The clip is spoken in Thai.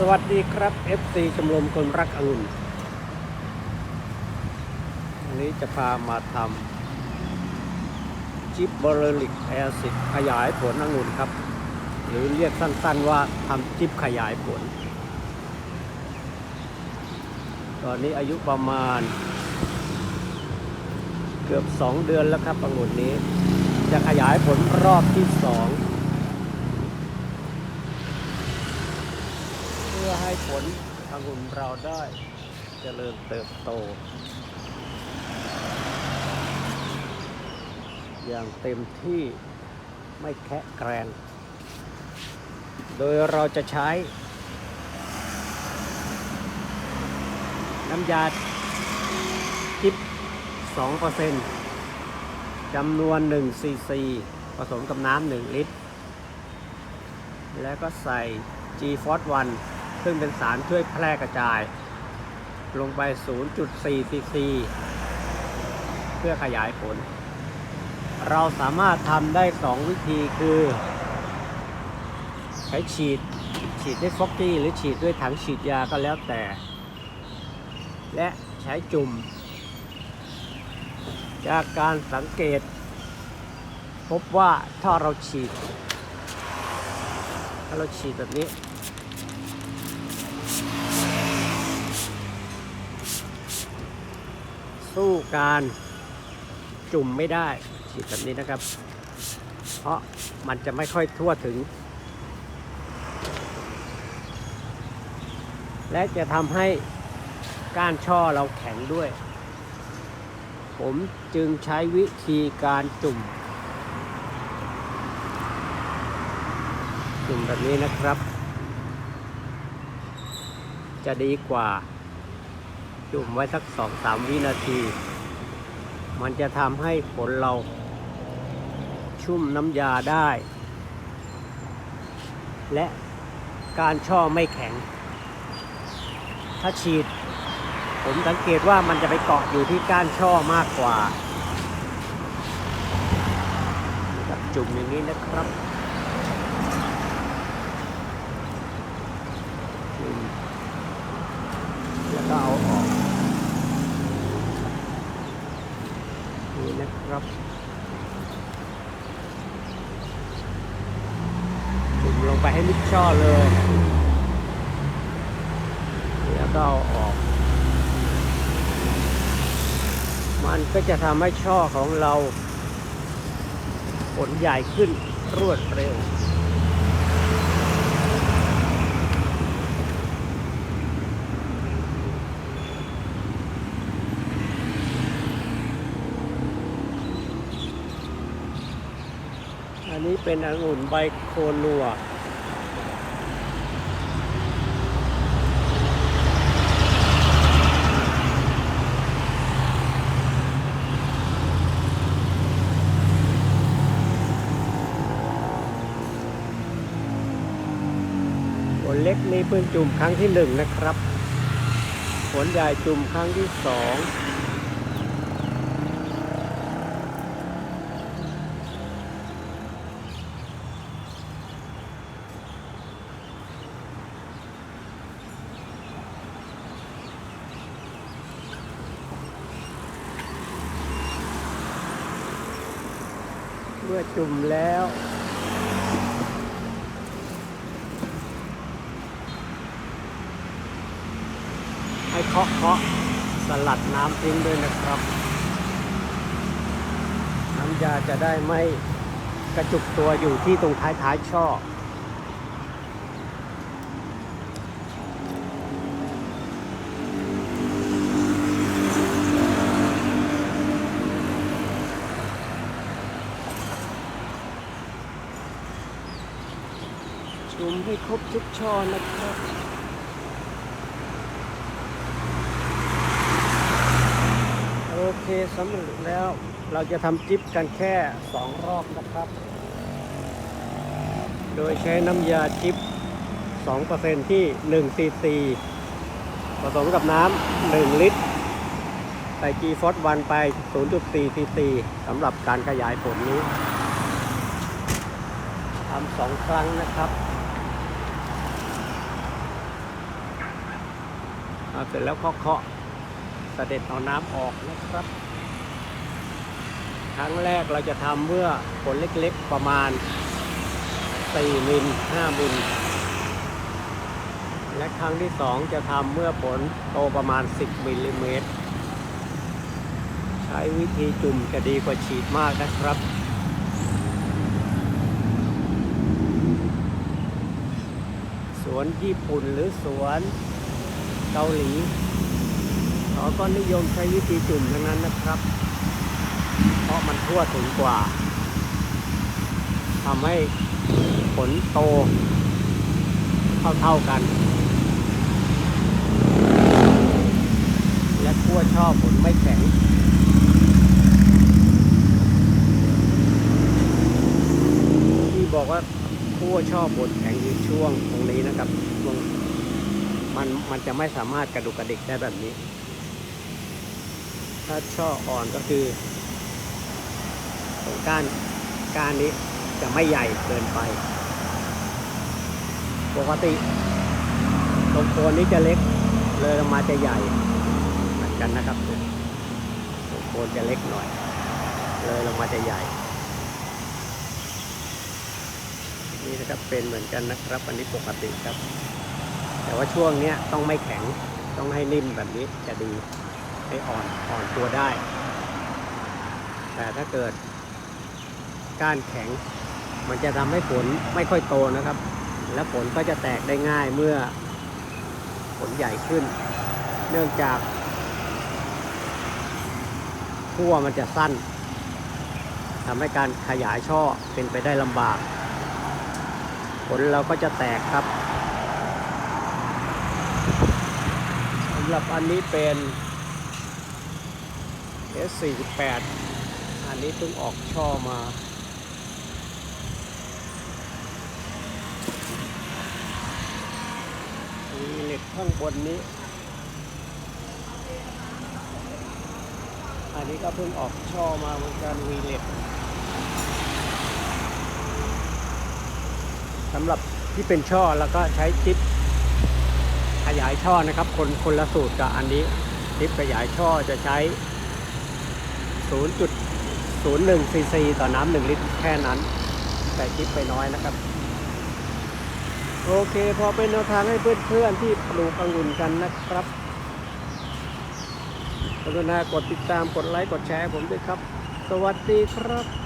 สวัสดีครับ FC ชมรมคนรักองุ่นวันนี้จะพามาทำจิบบอร์ลิกแอซิดขยายผลองุ่นครับ หรือเรียกสั้นๆว่าทำจิบขยายผล ตอนนี้อายุประมาณ เกือบ 2 เดือนแล้วครับองุ่นนี้ จะขยายผลรอบที่ 2 เพื่ อให้ผลองุ่นเราได้เจริญเติบโต อย่างเต็มที่ไม่แคะแกรน โดยเราจะใช้ น้ำยาจิบ2%จำนวน1ซีซีผสมกับน้ำ1 ลิตร แล้วก็ใส่ G f o s 1 ซึ่งเป็นสารช่วยแพร่กระจาย ลงไป 0.4 ซีซี เพื่อขยายผล เราสามารถทำได้ 2 วิธีคือ ใช้ฉีด ฉีดด้วยฟอกกี้หรือฉีดด้วยถังฉีดยาก็แล้วแต่ และใช้จุ่ม จากการสังเกต พบว่าถ้าเราฉีด ถ้าเราฉีดแบบนี้ สู้การจุ่มไม่ได้ฉีดแบบนี้นะครับ เพราะมันจะไม่ค่อยทั่วถึง และจะทำให้ก้านช่อเราแข็งด้วย ผมจึงใช้วิธีการจุ่ม จุ่มแบบนี้นะครับ จะดีกว่า จุ่มไว้สักสองสามวินาที มันจะทำให้ผลเรา ชุ่มน้ำยาได้ และการช่อไม่แข็ง ถ้าฉีด ผมสังเกตว่ามันจะไปเกาะอยู่ที่ก้านช่อมากกว่าจุ่มอย่างนี้นะครับจุ่มแล้วก็เอาออก นะครับจุ่มลงไปให้มิดช่อเลย แล้วก็เอาออก มันก็จะทำให้ช่อของเราผลใหญ่ขึ้นรวดเร็ว อั นี้เป็นองุ่นใบโคนัว ผลเล็กนี่เพิ่งจุ่มครั้งที่หนึ่งนะครับ ผลใหญ่จุ่มครั้งที่สอง มื่อจุ่มแล้วให้เคาะเคาะสลัดน้ำทิ้งด้วยนะครับ น้ำยาจะได้ไม่กระจุกตัวอยู่ที่ตรงท้ายท้ายช่อ จุ่มให้ครบทุกช่อนะครับโอเคสำเร็จแล้วเราจะทำจิ๊บกันแค่2รอบนะครับ โดยใช้น้ำยาจิ๊บ2%ที่1ซีซีผสมกับน้ำ1ลิตร ใส่ G f o s 1ไป 0.4ซีซีสำหรับการขยายผลนี้ทำสองครั้งนะครับ เสร็จแล้วก็เคาะเสด็จเอาน้ำออกนะครับ ครั้งแรกเราจะทำเมื่อผลเล็กๆประมาณ 4 มิล 5 มิล และครั้งที่ 2 จะทำเมื่อผลโตประมาณ 10 มิลลิเมตร ใช้วิธีจุ่มจะดีกว่าฉีดมากนะครับสวนญี่ปุ่นหรือสวน เกาหลีเขาก็นิยมใช้วิธีจุ่มทั้งนั้นนะครับ เพราะมันทั่วถึงกว่าทำให้ผลโตเท่าๆกัน และขั้วชอบผลไม่แข็งที่บอกว่าขั้วชอบผลแข็งอยู่ช่วงตรงนี้นะครับช่วง มันมันจะไม่สามารถกระดุกกระดิกได้แบบนี้ ถ้าช่ออ่อนก็คือตรงก้านก้านนี้จะไม่ใหญ่เกินไป ปกติตรงโคนนี้จะเล็ก เลยลงมาจะใหญ่เหมือนกันนะครับตรงโคนจะเล็กหน่อย เลยลงมาจะใหญ่นี่นะครับเป็นเหมือนกันนะครับ อันนี้ปกติครับ แต่ว่าช่วงเนี้ยต้องไม่แข็งต้องให้นิ่มแบบนี้จะดีให้อ่อนอ่อนตัวได้ แต่ถ้าเกิดก้านแข็ง มันจะทำให้ผลไม่ค่อยโตนะครับ และผลก็จะแตกได้ง่ายเมื่อผลใหญ่ขึ้น เนื่องจากขั้วมันจะสั้นทำให้การขยายช่อเป็นไปได้ลำบาก ผลเราก็จะแตกครับสำหรับอันนี้เป็น S48 อันนี้เพิ่งออกช่อมามีเหล็กข้างบนนี้ อันนี้ก็เพิ่งออกช่อมาเหมือนกันวีเล็กสำหรับที่เป็นช่อแล้วก็ใช้จิ๊บ ยายช่อนะครับ คนคนละสูตรกับอันนี้จิ๊บขยายช่อจะใช้ 0.01ซีซีต่อน้ำหนึ่งลิตรแค่นั้น แต่จิ๊บไปน้อยนะครับ โอเคพอเป็นแนวทางให้เพื่อนๆที่ปลูกองุ่นกันนะครับกรุณากดติดตามกดไลค์กดแชร์ผมด้วยครับ สวัสดีครับ